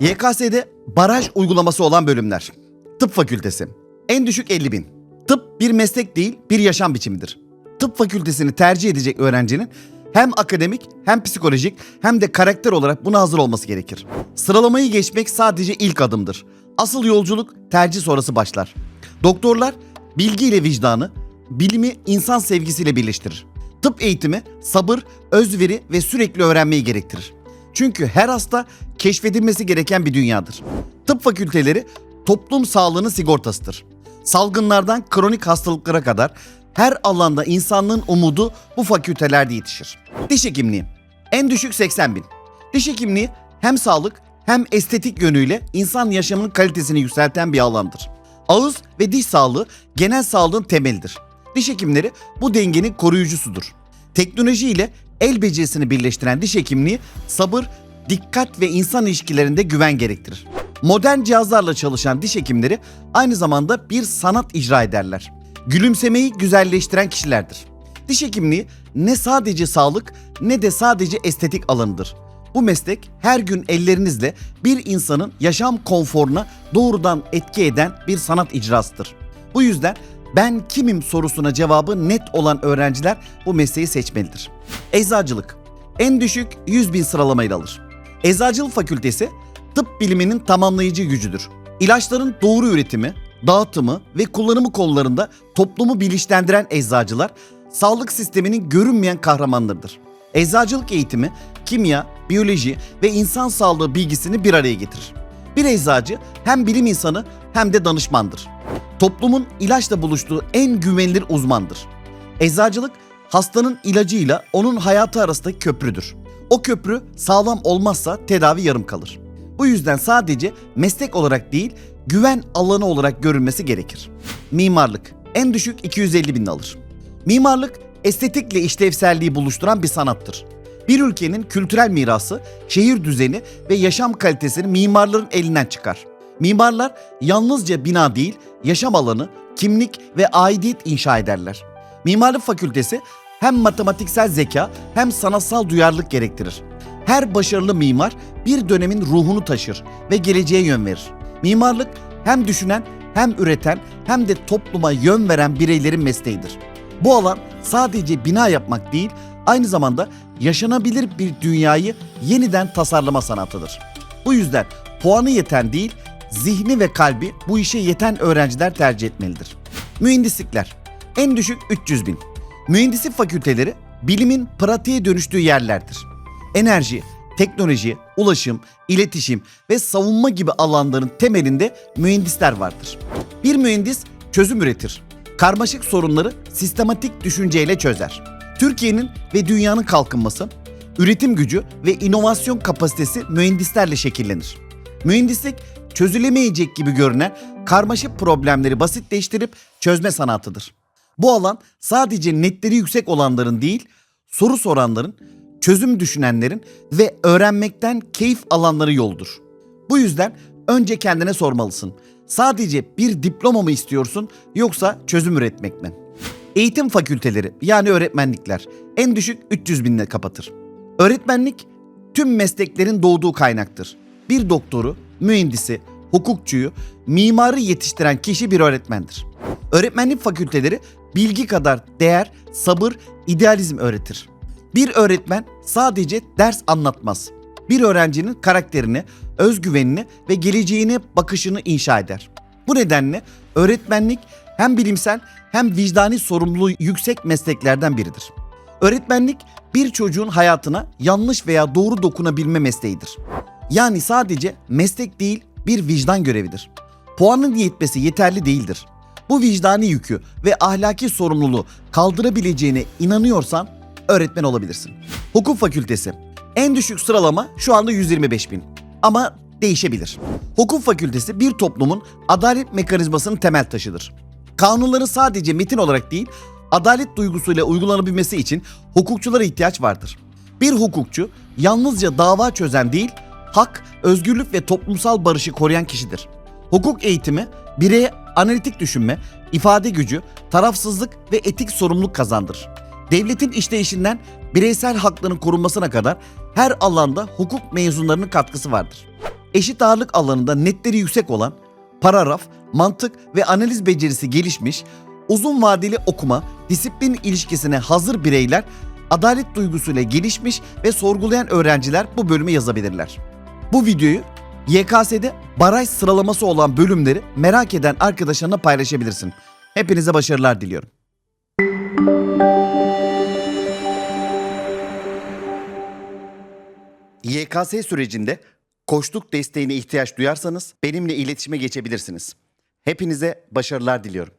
YKS'de baraj uygulaması olan bölümler. Tıp fakültesi. En düşük 50 bin. Tıp bir meslek değil, bir yaşam biçimidir. Tıp fakültesini tercih edecek öğrencinin hem akademik hem psikolojik hem de karakter olarak buna hazır olması gerekir. Sıralamayı geçmek sadece ilk adımdır. Asıl yolculuk tercih sonrası başlar. Doktorlar bilgiyle vicdanı, bilimi insan sevgisiyle birleştirir. Tıp eğitimi sabır, özveri ve sürekli öğrenmeyi gerektirir. Çünkü her hasta keşfedilmesi gereken bir dünyadır. Tıp fakülteleri toplum sağlığının sigortasıdır. Salgınlardan kronik hastalıklara kadar her alanda insanlığın umudu bu fakültelerde yetişir. Diş hekimliği. En düşük 80 bin. Diş hekimliği hem sağlık hem estetik yönüyle insan yaşamının kalitesini yükselten bir alandır. Ağız ve diş sağlığı genel sağlığın temelidir. Diş hekimleri bu dengenin koruyucusudur. Teknoloji ile el becerisini birleştiren diş hekimliği sabır, dikkat ve insan ilişkilerinde güven gerektirir. Modern cihazlarla çalışan diş hekimleri aynı zamanda bir sanat icra ederler. Gülümsemeyi güzelleştiren kişilerdir. Diş hekimliği ne sadece sağlık ne de sadece estetik alanıdır. Bu meslek her gün ellerinizle bir insanın yaşam konforuna doğrudan etki eden bir sanat icrasıdır. Bu yüzden ben kimim sorusuna cevabı net olan öğrenciler bu mesleği seçmelidir. Eczacılık. En düşük 100 bin sıralamayla alır. Eczacılık fakültesi tıp biliminin tamamlayıcı gücüdür. İlaçların doğru üretimi, dağıtımı ve kullanımı konularında toplumu bilinçlendiren eczacılar sağlık sisteminin görünmeyen kahramanlarıdır. Eczacılık eğitimi kimya, biyoloji ve insan sağlığı bilgisini bir araya getirir. Bir eczacı hem bilim insanı hem de danışmandır. Toplumun ilaçla buluştuğu en güvenilir uzmandır. Eczacılık hastanın ilacıyla onun hayatı arasındaki köprüdür. O köprü sağlam olmazsa tedavi yarım kalır. Bu yüzden sadece meslek olarak değil, güven alanı olarak görülmesi gerekir. Mimarlık en düşük 250 bin alır. Mimarlık estetikle işlevselliği buluşturan bir sanattır. Bir ülkenin kültürel mirası, şehir düzeni ve yaşam kalitesini mimarların elinden çıkar. Mimarlar yalnızca bina değil, yaşam alanı, kimlik ve aidiyet inşa ederler. Mimarlık fakültesi hem matematiksel zeka hem sanatsal duyarlılık gerektirir. Her başarılı mimar bir dönemin ruhunu taşır ve geleceğe yön verir. Mimarlık hem düşünen hem üreten hem de topluma yön veren bireylerin mesleğidir. Bu alan sadece bina yapmak değil, aynı zamanda yaşanabilir bir dünyayı yeniden tasarlama sanatıdır. Bu yüzden puanı yeten değil, zihni ve kalbi bu işe yeten öğrenciler tercih etmelidir. Mühendislikler en düşük 300 bin. Mühendislik fakülteleri bilimin pratiğe dönüştüğü yerlerdir. Enerji, teknoloji, ulaşım, iletişim ve savunma gibi alanların temelinde mühendisler vardır. Bir mühendis çözüm üretir. Karmaşık sorunları sistematik düşünceyle çözer. Türkiye'nin ve dünyanın kalkınması, üretim gücü ve inovasyon kapasitesi mühendislerle şekillenir. Mühendislik çözülemeyecek gibi görünen karmaşık problemleri basitleştirip çözme sanatıdır. Bu alan sadece netleri yüksek olanların değil, soru soranların, çözüm düşünenlerin ve öğrenmekten keyif alanları yoldur. Bu yüzden önce kendine sormalısın. Sadece bir diploma mı istiyorsun yoksa çözüm üretmek mi? Eğitim fakülteleri yani öğretmenlikler en düşük 300 binle kapatır. Öğretmenlik tüm mesleklerin doğduğu kaynaktır. Bir doktoru, mühendisi, hukukçuyu, mimarı yetiştiren kişi bir öğretmendir. Öğretmenlik fakülteleri bilgi kadar değer, sabır, idealizm öğretir. Bir öğretmen sadece ders anlatmaz. Bir öğrencinin karakterini, özgüvenini ve geleceğine bakışını inşa eder. Bu nedenle öğretmenlik hem bilimsel hem vicdani sorumluluğu yüksek mesleklerden biridir. Öğretmenlik bir çocuğun hayatına yanlış veya doğru dokunabilme mesleğidir. Yani sadece meslek değil bir vicdan görevidir. Puanın yetmesi yeterli değildir. Bu vicdani yükü ve ahlaki sorumluluğu kaldırabileceğine inanıyorsan öğretmen olabilirsin. Hukuk fakültesi. En düşük sıralama şu anda 125 bin. Ama değişebilir. Hukuk fakültesi bir toplumun adalet mekanizmasının temel taşıdır. Kanunların sadece metin olarak değil, adalet duygusuyla uygulanabilmesi için hukukçulara ihtiyaç vardır. Bir hukukçu yalnızca dava çözen değil, hak, özgürlük ve toplumsal barışı koruyan kişidir. Hukuk eğitimi bireye analitik düşünme, ifade gücü, tarafsızlık ve etik sorumluluk kazandırır. Devletin işleyişinden bireysel hakların korunmasına kadar her alanda hukuk mezunlarının katkısı vardır. eşit ağırlık alanında netleri yüksek olan, paragraf, mantık ve analiz becerisi gelişmiş, uzun vadeli okuma, disiplin ilişkisine hazır bireyler, adalet duygusuyla gelişmiş ve sorgulayan öğrenciler bu bölümü yazabilirler. Bu videoyu YKS'de baraj sıralaması olan bölümleri merak eden arkadaşlarına paylaşabilirsin. Hepinize başarılar diliyorum. YKS sürecinde koçluk desteğine ihtiyaç duyarsanız benimle iletişime geçebilirsiniz. Hepinize başarılar diliyorum.